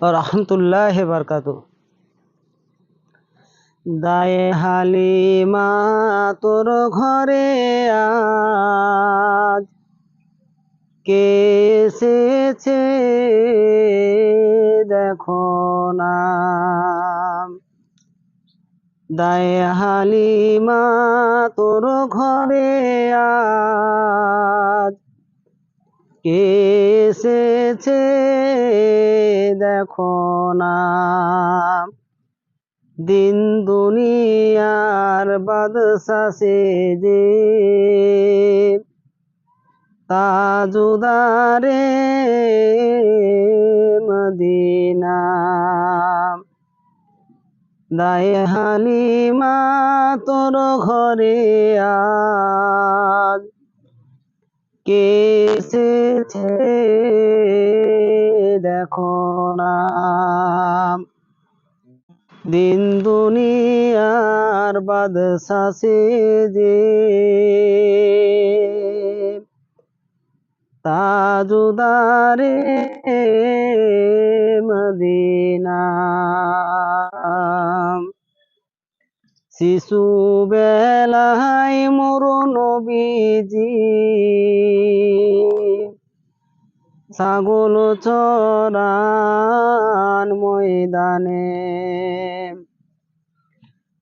রহমতুল্লাহ বারকাত দায়ে হালিমা তোর ঘরে আজ কে এসেছে দেখো না দায়ে হালিমা তোর ঘরে আজ কে এসেছে, দেখো না। দিন দুনিয়ার বাদশা যে তাজুদারে মদিনা। দায় হালিমা তোর ঘরে আজ কে এসেছে দেখো না দিন দুনিয়ার বাদশা যে তাজুদারে মদিনা। শিশু বেলায় মোর নবীজি। ছাগল চরান ময়দানে।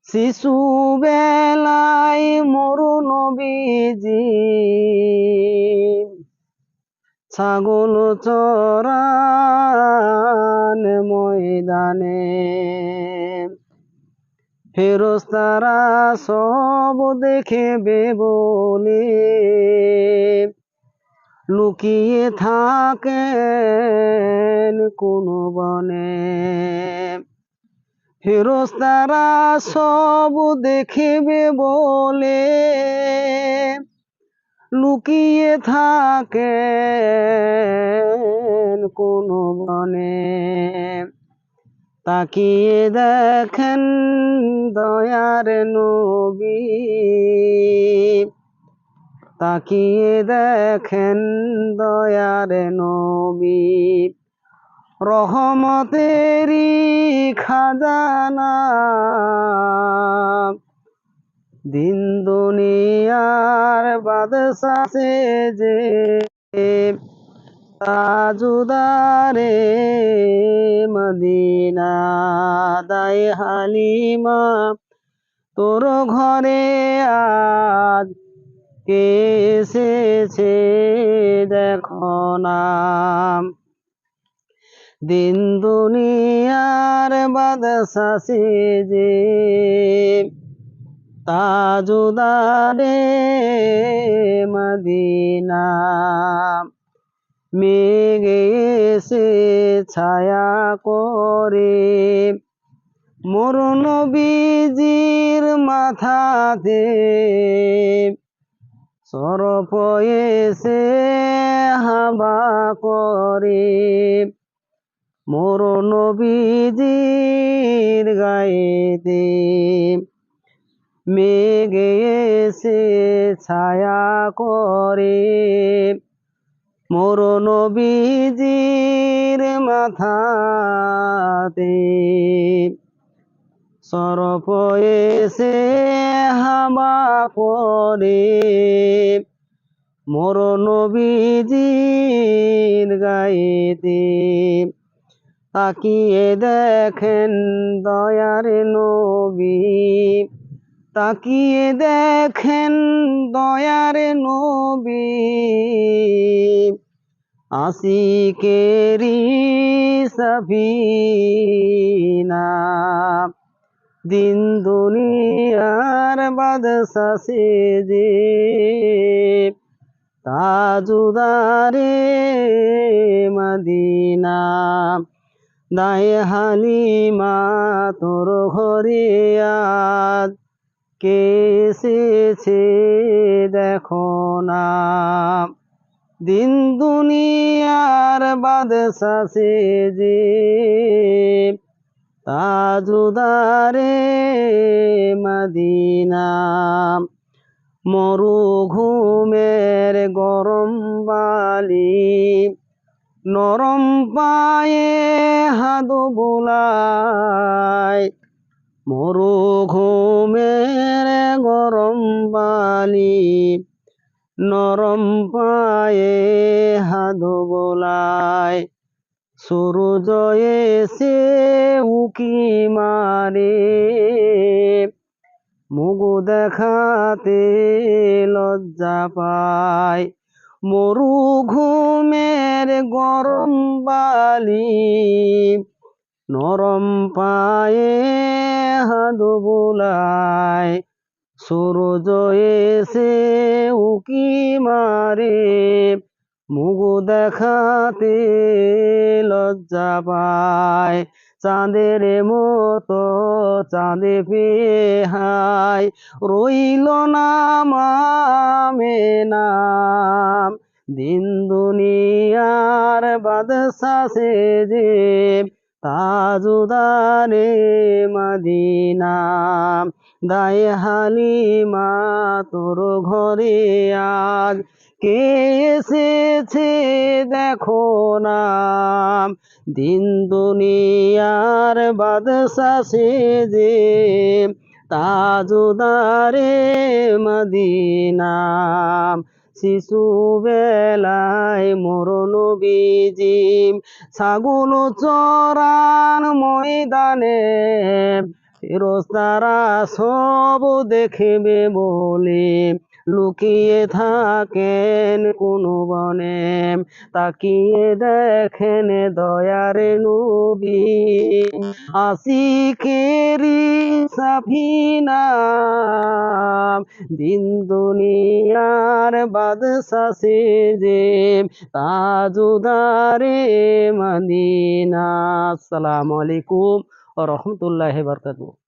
শিশু বেলায় মোর নবীজি। ছাগল চরান ময়দানে। ফেরস্তারা সব দেখেবে বলে। লুকিয়ে থাকেন কোন বনে। ফেরস্তারা সব দেখেবে বলে। লুকিয়ে থাকেন তাকিয়ে দেখেন দয়ার নবী। তাকিয়ে দেখেন দয়ার নবী। রহমতেরি খাজানা। দিন দুনিয়ার বাদশা যে তাজুদারে মদিনা, দায় হালিমা, তোর ঘরে আজ কে এসেছে দেখো না দিন দুনিয়ার বাদশা যে তাজুদারে মদিনা। মেঘে এসে ছায়া করে। মোর নবীজির মাথাতে সরপ এসে হাবা করে। মোর নবীজির গায়েতে মেঘে এসে ছায়া করে। মোর নবীজির মাথাতে সরপ এসে হামা করে মোর নবীজির গায়েতে তাকিয়ে দেখেন দয়ার নবী। তাকিয়ে দেখেন দয়ার নবী। আশিকেরি সফিনা। দিন দুনিয়ার বাদশা সে যে তাজুদারে মদিনা। দায় হালিমা তোর ঘরে আজ। কে এসেছে দেখো না দিন দুনিয়ার বাদশা সে যে, তাজুদারে মদিনা। মরু ঘুমের গরম বালি, নরম পায়ে হাদু বোলায় মরু ঘুমের নরম পায়ে হাদু বোলায়। সূর্য এসে উকি মারে। মুগু দেখাতে লজ্জা পায়। মরু ঘুমের গরম বালি নরম পায়ে হাদু বোলায়। সূর্য এসে উকি মারে, মুগু দেখাতে লজ্জা পায়। চাঁদের মতো চাঁদে পেয়ে হায় রইল না নাম। দিন দুনিয়ার বাদশা যে তাজুদারে মদিনা দায় হালিমা তোর ঘরে আজ। কে এসেছে দেখো না দিন দুনিয়ার বাদশা যে তাজুদারে মদিনা। শিশু বেলায় মরণ বিজিম। ছাগল চরান ময়দানে ফেরস্তারা সব দেখবে বলে। লুকিয়ে থাকেন কোন বনে, তাকিয়ে দেখেন দয়ার নবী। আশিকেরি সাফিনা দিন দুনিয়ার বাদশা যে তাজুদারে মদিনা। আসসালামু আলাইকুম রহমতুল্লাহ বরকাতুহ।